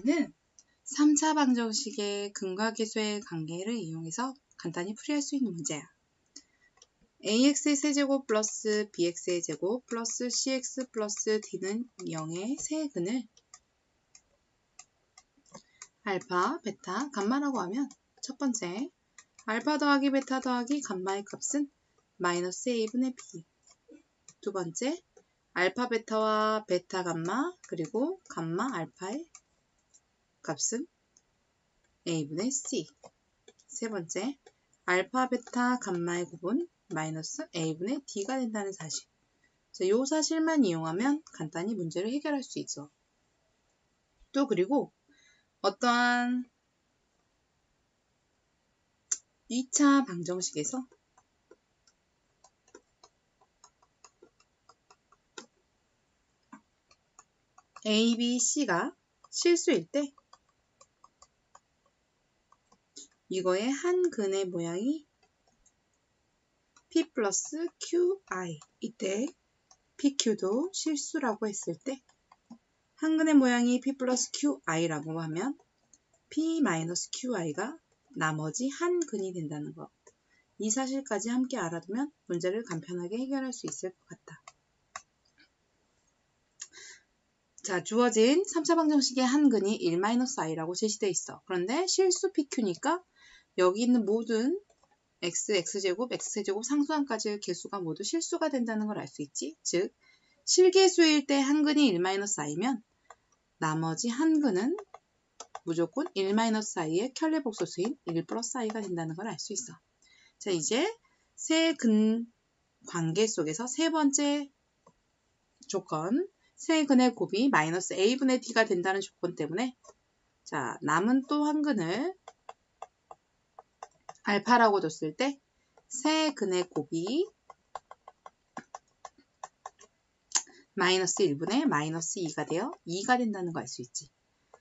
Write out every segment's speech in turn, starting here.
문제는 3차 방정식의 근과 계수의 관계를 이용해서 간단히 풀이할 수 있는 문제야. ax의 세제곱 플러스 bx의 제곱 플러스 cx 플러스 d는 0의 세근을 알파, 베타, 감마라고 하면 첫 번째 알파 더하기 베타 더하기 감마의 값은 마이너스 a분의 b 두 번째 알파 베타와 베타 감마 그리고 감마 알파의 값은 a분의 c 세 번째 알파 베타 감마의 곱은 마이너스 a분의 d가 된다는 사실. 자, 이 사실만 이용하면 간단히 문제를 해결할 수 있어. 또 그리고 어떠한 2차 방정식에서 A, B, C가 실수일 때 이거의 한 근의 모양이 P 플러스 QI 이때 PQ도 실수라고 했을 때 한 근의 모양이 P 플러스 QI라고 하면 P 마이너스 QI가 나머지 한 근이 된다는 것. 이 사실까지 함께 알아두면 문제를 간편하게 해결할 수 있을 것 같다. 자, 주어진 3차 방정식의 한 근이 1-i라고 제시되어 있어. 그런데 실수 PQ니까 여기 있는 모든 x, x제곱, x제곱 상수항까지의 개수가 모두 실수가 된다는 걸 알 수 있지. 즉, 실계수일 때 한 근이 1-i면 나머지 한 근은 무조건 1-i의 켤레 복소수인 1 플러스 i가 된다는 걸 알 수 있어. 자, 이제 세 근 관계 속에서 세 번째 조건, 세 근의 곱이 마이너스 a분의 d가 된다는 조건 때문에 자, 남은 또 한 근을 알파라고 줬을 때 세 근의 곱이 마이너스 1분의 마이너스 2가 되어 2가 된다는 거 알 수 있지.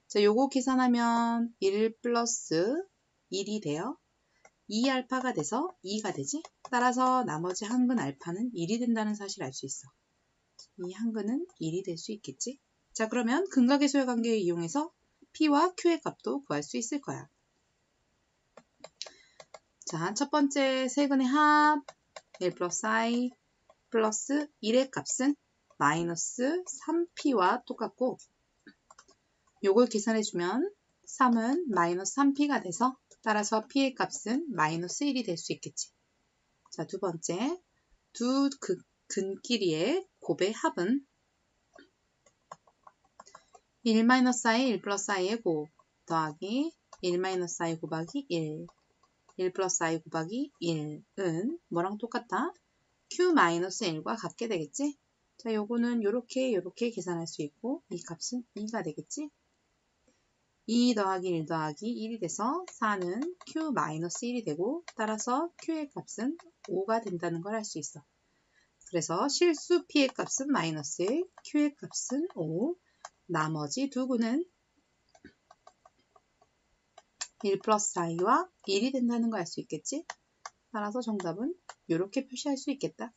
자, 요거 계산하면 1 플러스 1이 되어 2알파가 돼서 2가 되지. 따라서 나머지 한 근 알파는 1이 된다는 사실을 알수 있어. 이 한 근은 1이 될 수 있겠지. 자, 그러면 근각의소의 관계를 이용해서 P와 Q의 값도 구할 수 있을 거야. 자, 첫 번째 세근의 합 1 플러스 i 플러스 1의 값은 마이너스 3p와 똑같고 요걸 계산해주면 3은 마이너스 3p가 돼서 따라서 p의 값은 마이너스 1이 될 수 있겠지. 자, 두 번째 두 그, 근끼리의 곱의 합은 1-i, 1 플러스 i의 곱 더하기 1-i 곱하기 1 1 플러스 i 곱하기 1은 뭐랑 똑같다? q-1과 같게 되겠지? 자, 요거는 요렇게 요렇게 계산할 수 있고 이 값은 2가 되겠지? 2 더하기 1 더하기 1이 돼서 4는 q-1이 되고 따라서 q의 값은 5가 된다는 걸 알 수 있어. 그래서 실수 p의 값은 마이너스 1, q의 값은 5, 나머지 두 근은 1 플러스 i와 1이 된다는 걸 알 수 있겠지? 따라서 정답은 이렇게 표시할 수 있겠다.